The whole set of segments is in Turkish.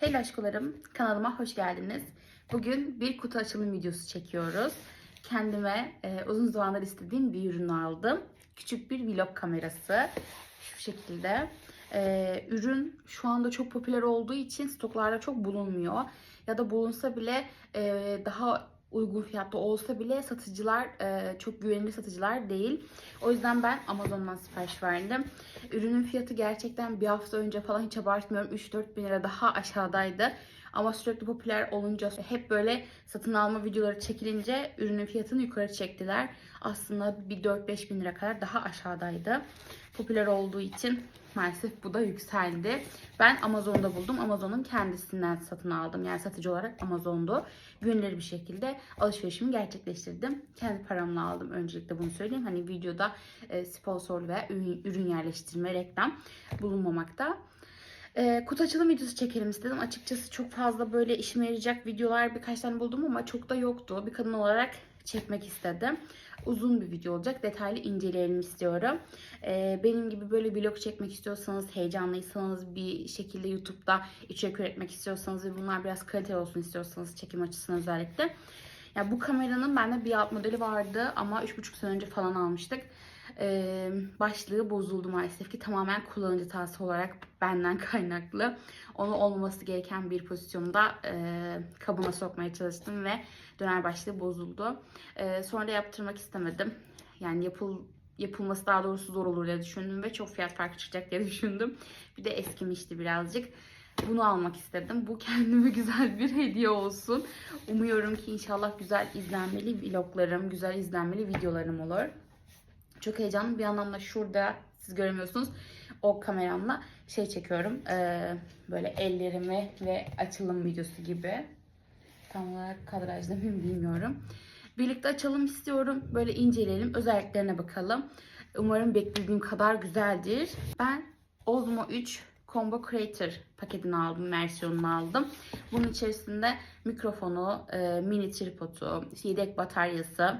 Hey aşkolarım, kanalıma hoş geldiniz. Bugün bir kutu açılım videosu çekiyoruz. Kendime e, uzun zamandır istediğim bir ürün aldım. Küçük bir vlog kamerası. Şu şekilde. E, ürün şu anda çok popüler olduğu için stoklarda çok bulunmuyor. Ya da bulunsa bile e, daha uygun fiyatta olsa bile satıcılar e, çok güvenilir satıcılar değil. O yüzden ben Amazon'dan sipariş verdim. Ürünün fiyatı gerçekten bir hafta önce falan hiç abartmıyorum 3-4 bin lira daha aşağıdaydı. Ama sürekli popüler olunca hep böyle satın alma videoları çekilince ürünün fiyatını yukarı çektiler. Aslında bir 4-5 bin lira kadar daha aşağıdaydı. Popüler olduğu için maalesef bu da yükseldi. Ben Amazon'da buldum. Amazon'un kendisinden satın aldım. Yani satıcı olarak Amazon'du. Güvenilir bir şekilde alışverişimi gerçekleştirdim. Kendi paramla aldım. Öncelikle bunu söyleyeyim. Hani videoda e, sponsorlu veya ürün yerleştirme, reklam bulunmamakta. E, kutu açılım videosu çekelim istedim. Açıkçası çok fazla böyle işime yarayacak videolar birkaç tane buldum ama çok da yoktu. Bir kadın olarak çekmek istedim. Uzun bir video olacak. Detaylı inceleyelim istiyorum. Ee, benim gibi böyle vlog çekmek istiyorsanız, heyecanlıysanız, bir şekilde YouTube'da içerik üretmek istiyorsanız ve bunlar biraz kaliteli olsun istiyorsanız çekim açısından özellikle. Ya bu kameranın bende bir alt modeli vardı ama 3,5 sene önce falan almıştık. Başlığı bozuldu maalesef ki tamamen kullanıcı hatası olarak benden kaynaklı. Onu olmaması gereken bir pozisyonda e, kabına sokmaya çalıştım ve döner başlığı bozuldu. E, sonra da yaptırmak istemedim. Yani yapıl yapılması daha doğrusu zor olur diye düşündüm ve çok fiyat farkı çıkacak diye düşündüm. Bir de eskimişti birazcık. Bunu almak istedim. Bu kendime güzel bir hediye olsun. Umuyorum ki inşallah güzel izlenmeli vloglarım, güzel izlenmeli videolarım olur. Çok heyecanlı. Bir yandan da şurada siz göremiyorsunuz. O kameramla şey çekiyorum. Ee, böyle ellerimi ve açılım videosu gibi. Tam olarak kadrajda mıyım bilmiyorum. Birlikte açalım istiyorum. Böyle inceleyelim. Özelliklerine bakalım. Umarım beklediğim kadar güzeldir. Ben Osmo 3 Combo Creator paketini aldım, versiyonunu aldım. Bunun içerisinde mikrofonu, e, mini tripodu, yedek bataryası,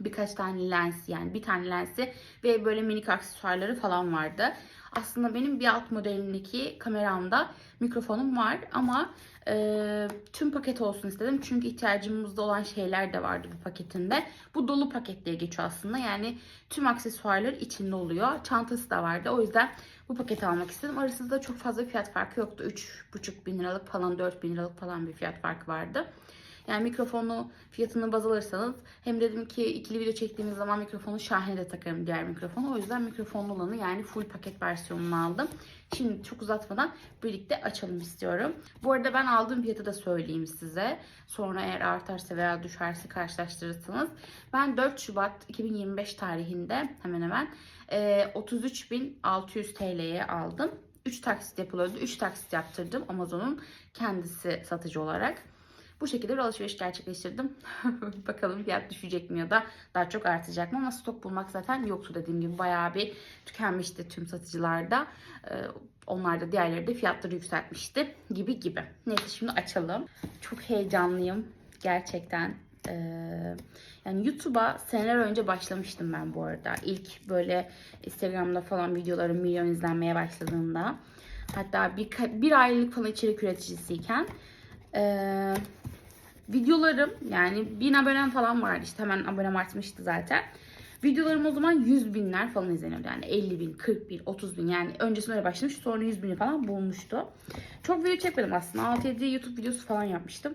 birkaç tane lens yani bir tane lensi ve böyle minik aksesuarları falan vardı. Aslında benim bir alt modelindeki kameramda mikrofonum var ama e, tüm paket olsun istedim. Çünkü ihtiyacımızda olan şeyler de vardı bu paketinde. Bu dolu paket diye geçiyor aslında. Yani tüm aksesuarlar içinde oluyor. Çantası da vardı. O yüzden bu paketi almak istedim. Arasında çok fazla fiyat farkı yoktu. 3,5 bin liralık falan 4 bin liralık falan bir fiyat farkı vardı. Yani mikrofonu fiyatını baz alırsanız hem dedim ki ikili video çektiğimiz zaman mikrofonu şahane de takarım diğer mikrofonu. O yüzden mikrofonlu olanı yani full paket versiyonunu aldım. Şimdi çok uzatmadan birlikte açalım istiyorum. Bu arada ben aldığım fiyatı da söyleyeyim size. Sonra eğer artarsa veya düşerse karşılaştırırsınız. Ben 4 Şubat 2025 tarihinde hemen hemen e, 33.600 TL'ye aldım. 3 taksit yapılıyordu. 3 taksit yaptırdım Amazon'un kendisi satıcı olarak. Bu şekilde bir alışveriş gerçekleştirdim. Bakalım fiyat düşecek mi ya da daha çok artacak mı ama stok bulmak zaten yoktu dediğim gibi. Bayağı bir tükenmişti tüm satıcılarda. Ee, onlar da diğerleri de fiyatları yükseltmişti gibi gibi. Neyse şimdi açalım. Çok heyecanlıyım gerçekten. Ee, yani YouTube'a seneler önce başlamıştım ben bu arada. İlk böyle Instagram'da falan videolarım milyon izlenmeye başladığında. Hatta bir, bir aylık falan içerik üreticisiyken ee, videolarım yani 1000 abonem falan vardı işte hemen abonem artmıştı zaten. Videolarım o zaman 100 binler falan izleniyordu. Yani 50 bin, 40 bin, 30 bin yani öncesinde öyle başlamış sonra 100 bini falan bulmuştu. Çok video çekmedim aslında. 6-7 YouTube videosu falan yapmıştım.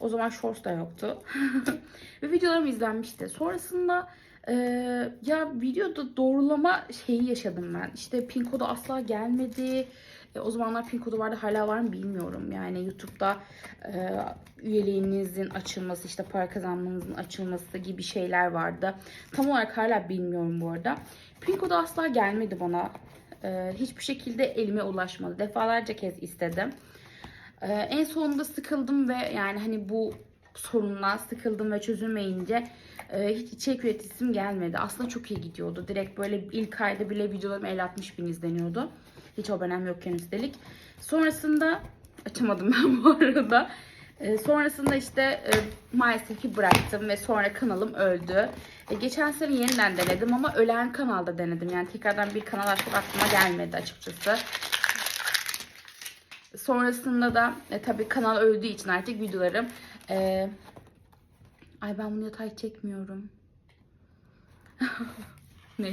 O zaman Shorts da yoktu. Ve videolarım izlenmişti. Sonrasında e, ya videoda doğrulama şeyi yaşadım ben. İşte pin kodu asla gelmedi. E, o zamanlar pin kodu vardı hala var mı bilmiyorum. Yani YouTube'da e, üyeliğinizin açılması, işte para kazanmanızın açılması gibi şeyler vardı. Tam olarak hala bilmiyorum bu arada. Pin kodu asla gelmedi bana. E, hiçbir şekilde elime ulaşmadı. Defalarca kez istedim. E, en sonunda sıkıldım ve yani hani bu sorunla sıkıldım ve çözülmeyince e, hiç içerik üretisim gelmedi. Aslında çok iyi gidiyordu. Direkt böyle ilk ayda bile videolarım 50-60 bin izleniyordu. Hiç abonem yokken üstelik. Sonrasında açamadım ben bu arada. E, sonrasında işte e, maalesef ki bıraktım ve sonra kanalım öldü. E, geçen sene yeniden denedim ama ölen kanalda denedim. Yani tekrardan bir kanal açmak aklıma gelmedi açıkçası. Sonrasında da e, tabii kanal öldüğü için artık videolarım e, ay ben bunu yatay çekmiyorum. ne?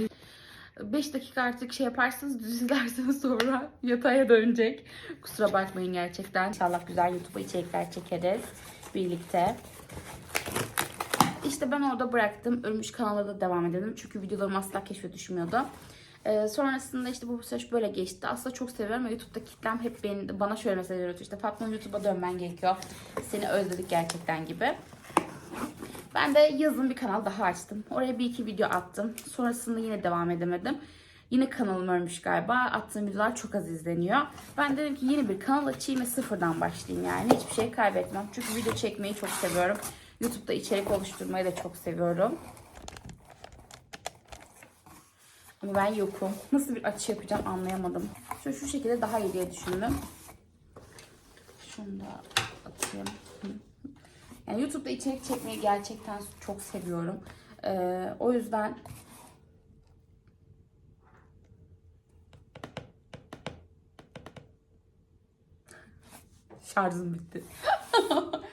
5 dakika artık şey yaparsınız düz izlerseniz sonra yataya dönecek. Kusura bakmayın gerçekten. İnşallah güzel YouTube'a içerikler çekeriz birlikte. İşte ben orada bıraktım. Ölmüş kanala da devam edelim. Çünkü videolarım asla keşfe düşmüyordu. Ee, sonrasında işte bu süreç böyle geçti. Aslında çok seviyorum ve YouTube'da kitlem hep beni, bana şöyle mesajlar atıyor. İşte Fatma YouTube'a dönmen gerekiyor. Seni özledik gerçekten gibi. Ben de yazın bir kanal daha açtım. Oraya bir iki video attım. Sonrasında yine devam edemedim. Yine kanalım ölmüş galiba. Attığım videolar çok az izleniyor. Ben dedim ki yeni bir kanal açayım ve sıfırdan başlayayım yani. Hiçbir şey kaybetmem. Çünkü video çekmeyi çok seviyorum. YouTube'da içerik oluşturmayı da çok seviyorum. Ama ben yokum. Nasıl bir açı yapacağım anlayamadım. Şu, şu şekilde daha iyi diye düşündüm. Şunu da atayım. Yani YouTube'da içerik çekmeyi gerçekten çok seviyorum. Ee, o yüzden şarjım bitti.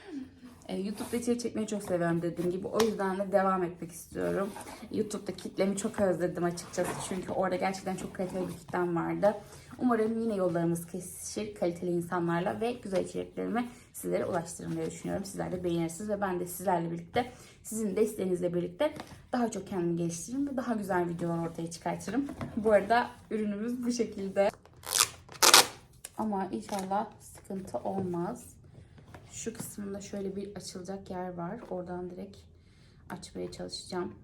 Ee, YouTube'da içerik çekmeyi çok seviyorum dediğim gibi. O yüzden de devam etmek istiyorum. YouTube'da kitlemi çok özledim açıkçası. Çünkü orada gerçekten çok kaliteli bir kitlem vardı. Umarım yine yollarımız kesişir kaliteli insanlarla ve güzel içeriklerimi sizlere ulaştırırım diye düşünüyorum. Sizler de beğenirsiniz ve ben de sizlerle birlikte, sizin desteğinizle birlikte daha çok kendimi geliştiririm ve daha güzel videolar ortaya çıkartırım. Bu arada ürünümüz bu şekilde. Ama inşallah sıkıntı olmaz. Şu kısmında şöyle bir açılacak yer var. Oradan direkt açmaya çalışacağım.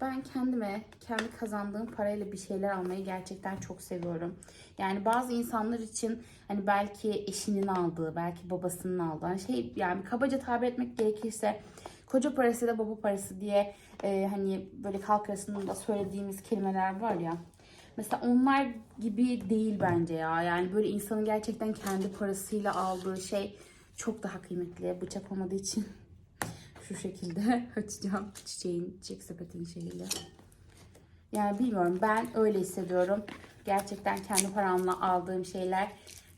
Ben kendime, kendi kazandığım parayla bir şeyler almayı gerçekten çok seviyorum. Yani bazı insanlar için hani belki eşinin aldığı, belki babasının aldığı, hani şey yani kabaca tabir etmek gerekirse koca parası da baba parası diye e, hani böyle halk arasında söylediğimiz kelimeler var ya. Mesela onlar gibi değil bence ya. Yani böyle insanın gerçekten kendi parasıyla aldığı şey çok daha kıymetli. Bıçak olmadığı için şu şekilde açacağım çiçeğin, çiçek sepetinin şeyiyle. Yani bilmiyorum ben öyle hissediyorum. Gerçekten kendi paramla aldığım şeyler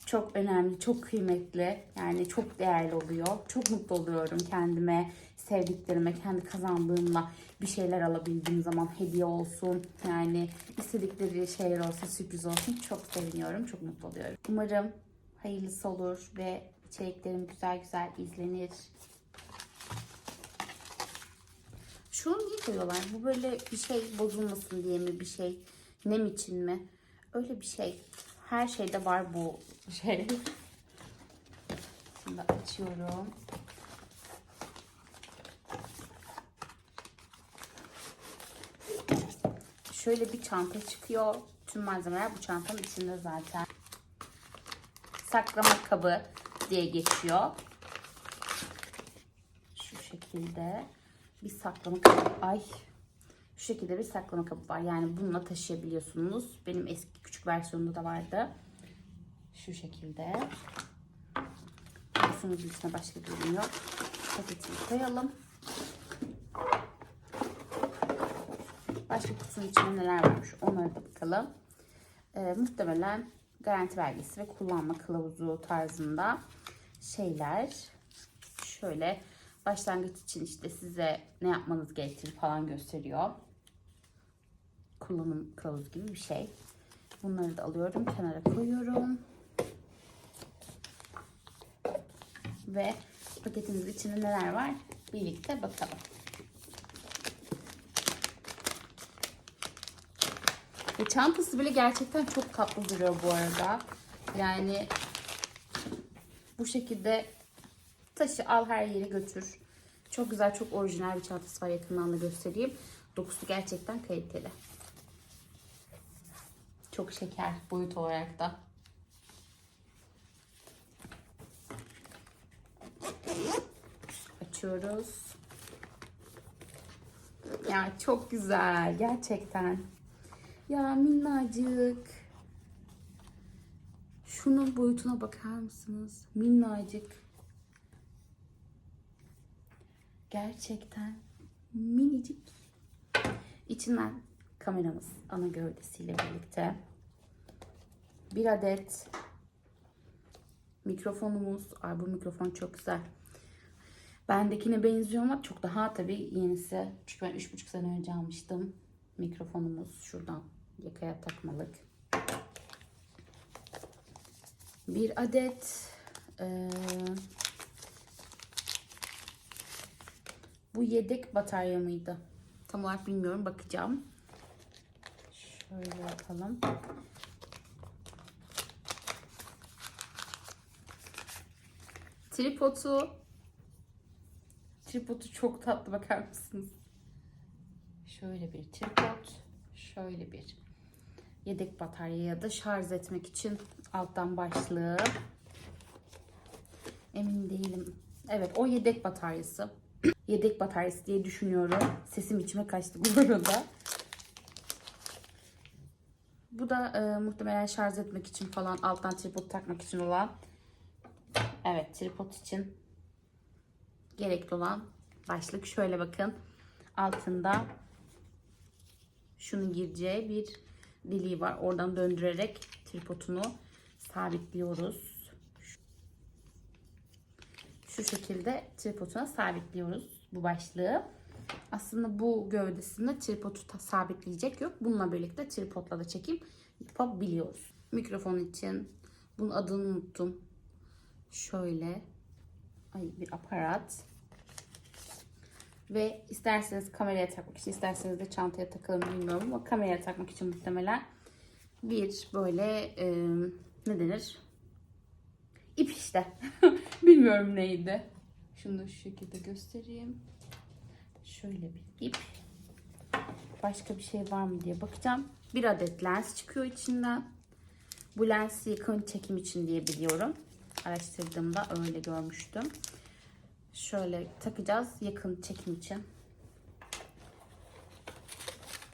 çok önemli, çok kıymetli. Yani çok değerli oluyor. Çok mutlu oluyorum kendime, sevdiklerime, kendi kazandığımla bir şeyler alabildiğim zaman hediye olsun. Yani istedikleri şeyler olsun, sürpriz olsun. Çok seviniyorum, çok mutlu oluyorum. Umarım hayırlısı olur ve içeriklerim güzel güzel izlenir. Şunu niye koyuyorlar? Bu böyle bir şey bozulmasın diye mi bir şey? Nem için mi? Öyle bir şey. Her şeyde var bu şey. Şimdi açıyorum. Şöyle bir çanta çıkıyor. Tüm malzemeler bu çantanın içinde zaten. Saklama kabı diye geçiyor. Şu şekilde bir saklama kabı. Ay. Şu şekilde bir saklama kabı var. Yani bununla taşıyabiliyorsunuz. Benim eski küçük versiyonunda da vardı. Şu şekilde. Kutumuzun içine başka bir ürün yok. Paketini koyalım. Başka kutunun içinde neler varmış onlara da bakalım. Ee, muhtemelen garanti belgesi ve kullanma kılavuzu tarzında şeyler. Şöyle başlangıç için işte size ne yapmanız gerektiğini falan gösteriyor. Kullanım kılavuzu gibi bir şey. Bunları da alıyorum. Kenara koyuyorum. Ve paketimizin içinde neler var? Birlikte bakalım. Ve çantası bile gerçekten çok tatlı duruyor bu arada. Yani bu şekilde taşı al her yere götür. Çok güzel, çok orijinal bir çantası var. Yakından da göstereyim. Dokusu gerçekten kaliteli. Çok şeker boyut olarak da. Açıyoruz. Ya çok güzel gerçekten. Ya minnacık. Şunun boyutuna bakar mısınız? Minnacık. Gerçekten minicik. İçinden kameramız ana gövdesiyle birlikte bir adet Mikrofonumuz. Ay bu mikrofon çok güzel. Bendekine benziyor ama çok daha tabii yenisi. Çünkü ben 3,5 sene önce almıştım. Mikrofonumuz şuradan yakaya takmalık. Bir adet eee, bu yedek batarya mıydı? Tam olarak bilmiyorum. Bakacağım. Şöyle yapalım. Tripodu. Tripodu çok tatlı bakar mısınız? Şöyle bir tripod. Şöyle bir yedek batarya ya da şarj etmek için alttan başlığı. Emin değilim. Evet o yedek bataryası. Yedek bataryası diye düşünüyorum. Sesim içime kaçtı bu arada. Bu da e, muhtemelen şarj etmek için falan alttan tripod takmak için olan Evet tripod için gerekli olan başlık. Şöyle bakın altında şunu gireceği bir deliği var. Oradan döndürerek tripodunu sabitliyoruz. Şu şekilde tripoduna sabitliyoruz bu başlığı. Aslında bu gövdesinde tripodu sabitleyecek yok. Bununla birlikte tripodla da çekim yapabiliyoruz. Mikrofon için bunun adını unuttum. Şöyle ay bir aparat. Ve isterseniz kameraya takmak için, isterseniz de çantaya takalım bilmiyorum ama kameraya takmak için muhtemelen bir böyle e, ne denir? İp işte. bilmiyorum neydi. Şunu da şu şekilde göstereyim. Şöyle bir ip. Başka bir şey var mı diye bakacağım. Bir adet lens çıkıyor içinden. Bu lensi yakın çekim için diye biliyorum. Araştırdığımda öyle görmüştüm. Şöyle takacağız yakın çekim için.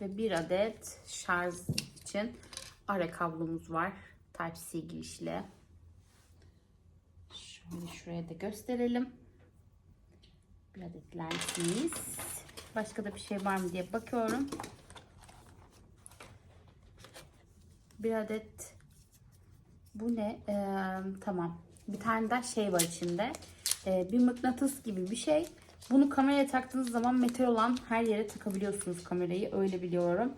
Ve bir adet şarj için ara kablomuz var. Type-C girişle. Şöyle şuraya da gösterelim. Bir adet lensimiz. Başka da bir şey var mı diye bakıyorum. Bir adet bu ne? Ee, tamam. Bir tane daha şey var içinde. Ee, bir mıknatıs gibi bir şey. Bunu kameraya taktığınız zaman metal olan her yere takabiliyorsunuz kamerayı. Öyle biliyorum.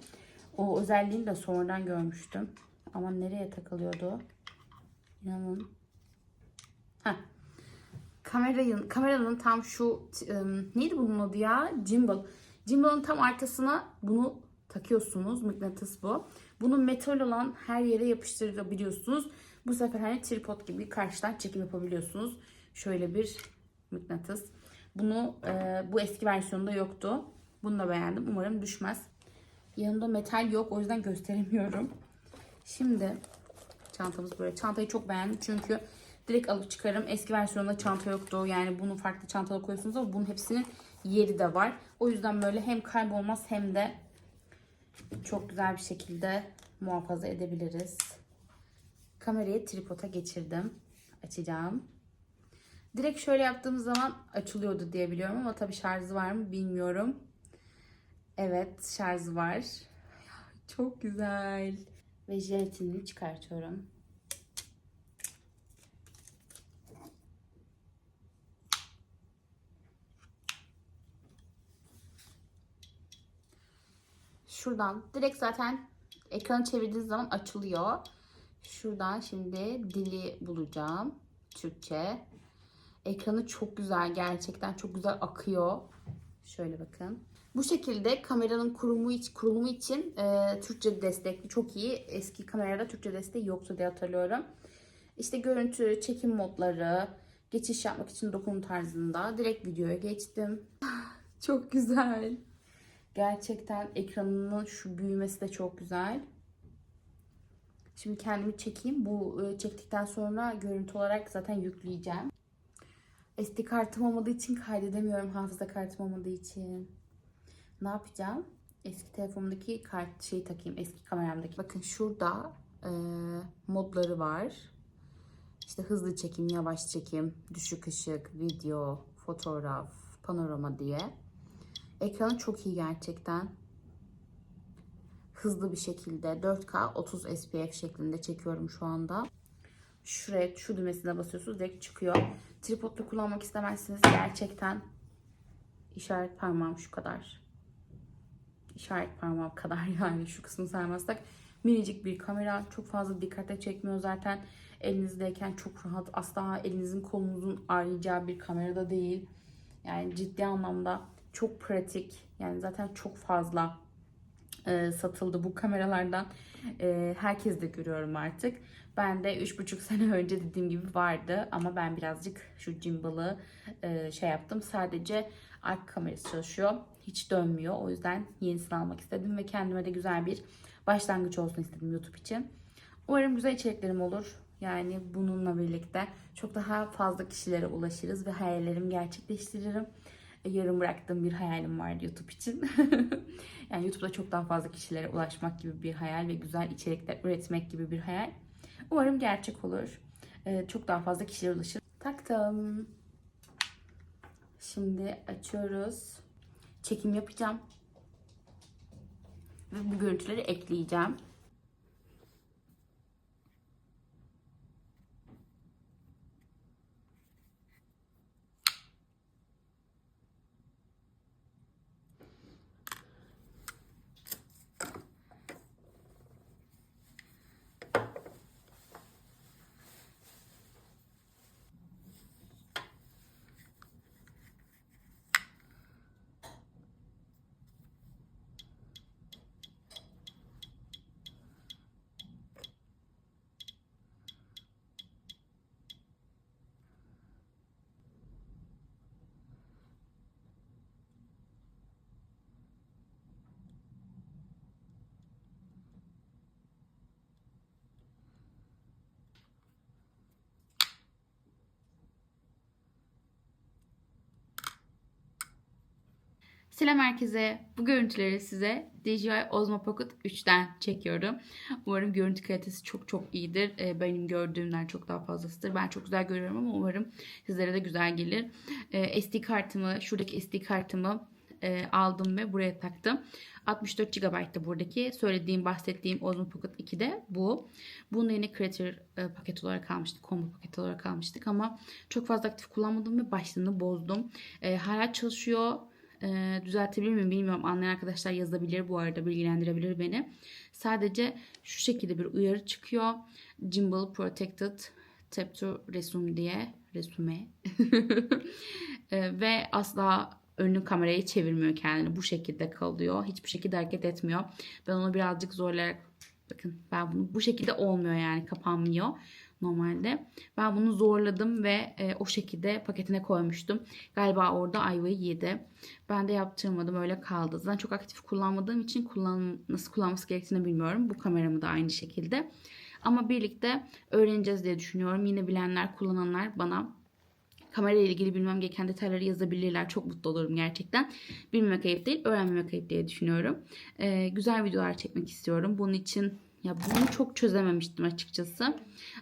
O özelliğini de sonradan görmüştüm. Ama nereye takılıyordu? İnanın. Heh. Kameranın, kameranın tam şu ım, neydi bunun adı ya? Gimbal. Gimbal'ın tam arkasına bunu takıyorsunuz. Mıknatıs bu. Bunu metal olan her yere yapıştırabiliyorsunuz. Bu sefer hani tripod gibi karşıdan çekim yapabiliyorsunuz. Şöyle bir mıknatıs. Bunu e, bu eski versiyonda yoktu. Bunu da beğendim. Umarım düşmez. Yanında metal yok. O yüzden gösteremiyorum. Şimdi çantamız böyle. Çantayı çok beğendim. Çünkü direkt alıp çıkarım. Eski versiyonda çanta yoktu. Yani bunu farklı çantada koyuyorsunuz ama bunun hepsinin yeri de var. O yüzden böyle hem kaybolmaz hem de çok güzel bir şekilde muhafaza edebiliriz. Kamerayı tripoda geçirdim. Açacağım. Direkt şöyle yaptığımız zaman açılıyordu diye biliyorum ama tabii şarjı var mı bilmiyorum. Evet şarjı var. Çok güzel. Ve jelatinini çıkartıyorum. Şuradan direkt zaten ekranı çevirdiğiniz zaman açılıyor. Şuradan şimdi dili bulacağım. Türkçe. Ekranı çok güzel. Gerçekten çok güzel akıyor. Şöyle bakın. Bu şekilde kameranın kurumu iç, kurulumu için e, Türkçe destekli. Çok iyi. Eski kamerada Türkçe desteği yoktu diye hatırlıyorum. İşte görüntü, çekim modları, geçiş yapmak için dokunum tarzında. Direkt videoya geçtim. çok güzel. Gerçekten ekranının şu büyümesi de çok güzel. Şimdi kendimi çekeyim. Bu e, çektikten sonra görüntü olarak zaten yükleyeceğim. SD kartım olmadığı için kaydedemiyorum. Hafıza kartım olmadığı için. Ne yapacağım? Eski telefonumdaki kart şeyi takayım. Eski kameramdaki. Bakın şurada e, modları var. İşte hızlı çekim, yavaş çekim, düşük ışık, video, fotoğraf, panorama diye. Ekranı çok iyi gerçekten. Hızlı bir şekilde 4K 30 SPF şeklinde çekiyorum şu anda. şuraya şu düğmesine basıyorsunuz direkt çıkıyor. Tripodla kullanmak istemezsiniz gerçekten işaret parmağım şu kadar. İşaret parmağım kadar yani şu kısmını saymazsak. Minicik bir kamera çok fazla dikkate çekmiyor zaten. Elinizdeyken çok rahat asla elinizin kolunuzun ağrıyacağı bir kamerada değil. Yani ciddi anlamda çok pratik. Yani zaten çok fazla e, satıldı bu kameralardan. E, herkes de görüyorum artık. Ben de 3,5 sene önce dediğim gibi vardı ama ben birazcık şu gimbal'ı e, şey yaptım. Sadece arka kamerası çalışıyor. Hiç dönmüyor. O yüzden yenisini almak istedim ve kendime de güzel bir başlangıç olsun istedim YouTube için. Umarım güzel içeriklerim olur. Yani bununla birlikte çok daha fazla kişilere ulaşırız ve hayallerimi gerçekleştiririm. Yarım bıraktığım bir hayalim vardı YouTube için. yani YouTube'da çok daha fazla kişilere ulaşmak gibi bir hayal ve güzel içerikler üretmek gibi bir hayal. Umarım gerçek olur. E, Çok daha fazla kişilere ulaşır. Taktım. Şimdi açıyoruz. Çekim yapacağım. Ve bu görüntüleri ekleyeceğim. Selam herkese. Bu görüntüleri size DJI Osmo Pocket 3'ten çekiyorum. Umarım görüntü kalitesi çok çok iyidir. Ee, Benim gördüğümden çok daha fazlasıdır. Ben çok güzel görüyorum ama umarım sizlere de güzel gelir. Ee, SD kartımı, şuradaki SD kartımı e, aldım ve buraya taktım. 64 GB da buradaki söylediğim, bahsettiğim Osmo Pocket 2'de bu. Bunun yeni Creator e, paket olarak almıştık. Combo paket olarak almıştık ama çok fazla aktif kullanmadım ve başlığını bozdum. E, hala çalışıyor. E, düzeltebilir miyim bilmiyorum. Anlayan arkadaşlar yazabilir bu arada bilgilendirebilir beni. Sadece şu şekilde bir uyarı çıkıyor. Gimbal Protected Tap to Resume diye. Resume. E, ve asla önlü kamerayı çevirmiyor kendini. Bu şekilde kalıyor. Hiçbir şekilde hareket etmiyor. Ben onu birazcık zorlayarak bakın ben bunu bu şekilde olmuyor yani kapanmıyor normalde. Ben bunu zorladım ve e, o şekilde paketine koymuştum. Galiba orada ayvayı yedi. Ben de yaptırmadım öyle kaldı. Zaten çok aktif kullanmadığım için kullan, nasıl kullanması gerektiğini bilmiyorum. Bu kameramı da aynı şekilde. Ama birlikte öğreneceğiz diye düşünüyorum. Yine bilenler, kullananlar bana kamera ile ilgili bilmem gereken detayları yazabilirler. Çok mutlu olurum gerçekten. Bilmemek ayıp değil, öğrenmemek ayıp diye düşünüyorum. Ee, güzel videolar çekmek istiyorum. Bunun için ya bunu çok çözememiştim açıkçası.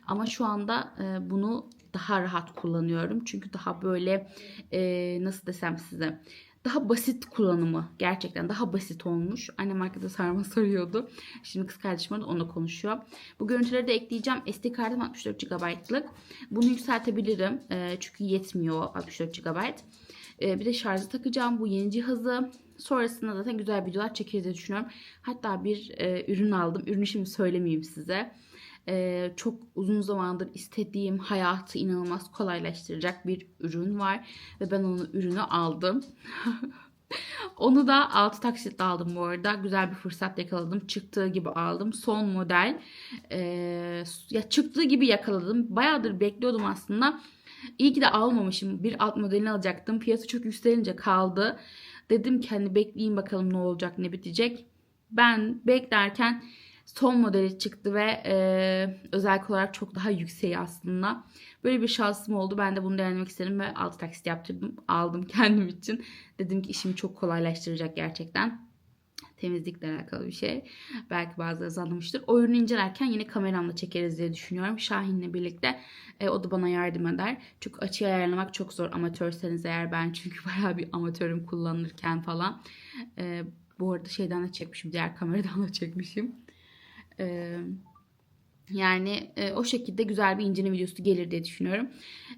Ama şu anda e, bunu daha rahat kullanıyorum. Çünkü daha böyle e, nasıl desem size daha basit kullanımı gerçekten daha basit olmuş. Annem arkada sarma sarıyordu. Şimdi kız kardeşim orada onunla konuşuyor. Bu görüntüleri de ekleyeceğim. SD kartım 64 GB'lık. Bunu yükseltebilirim. E, çünkü yetmiyor 64 GB. E, bir de şarjı takacağım bu yeni cihazı. Sonrasında zaten güzel videolar çekeriz diye düşünüyorum. Hatta bir e, ürün aldım. Ürünü şimdi söylemeyeyim size. E, çok uzun zamandır istediğim hayatı inanılmaz kolaylaştıracak bir ürün var. Ve ben onu ürünü aldım. Onu da 6 taksitle aldım bu arada. Güzel bir fırsat yakaladım. Çıktığı gibi aldım. Son model. Ee, ya çıktığı gibi yakaladım. Bayağıdır bekliyordum aslında. İyi ki de almamışım. Bir alt modelini alacaktım. Piyasa çok yükselince kaldı. Dedim ki hani bekleyeyim bakalım ne olacak ne bitecek. Ben beklerken son modeli çıktı ve e, özellik olarak çok daha yükseği aslında. Böyle bir şansım oldu. Ben de bunu denemek istedim ve altı taksit yaptırdım. Aldım kendim için. Dedim ki işimi çok kolaylaştıracak gerçekten. Temizlikle alakalı bir şey. Belki bazıları anlamıştır. O ürünü incelerken yine kameramla çekeriz diye düşünüyorum. Şahin'le birlikte e, o da bana yardım eder. Çünkü açıyı ayarlamak çok zor amatörseniz eğer ben çünkü bayağı bir amatörüm kullanırken falan. E, bu arada şeyden de çekmişim. Diğer kameradan da çekmişim. E, Yani e, o şekilde güzel bir inceleme videosu gelir diye düşünüyorum.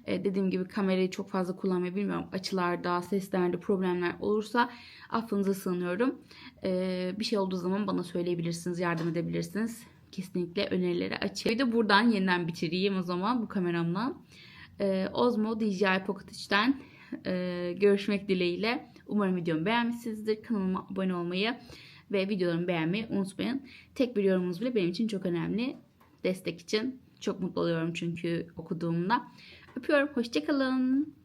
E, dediğim gibi kamerayı çok fazla kullanmayı bilmiyorum. Açılarda, seslerde problemler olursa affınıza sığınıyorum. E, bir şey olduğu zaman bana söyleyebilirsiniz, yardım edebilirsiniz. Kesinlikle önerileri açayım. Bir de buradan yeniden bitireyim o zaman bu kameramla. E, Osmo DJI Pocket 3'ten e, görüşmek dileğiyle. Umarım videomu beğenmişsinizdir. Kanalıma abone olmayı ve videolarımı beğenmeyi unutmayın. Tek bir yorumunuz bile benim için çok önemli. Destek için çok mutlu oluyorum çünkü okuduğumda. Öpüyorum. Hoşçakalın.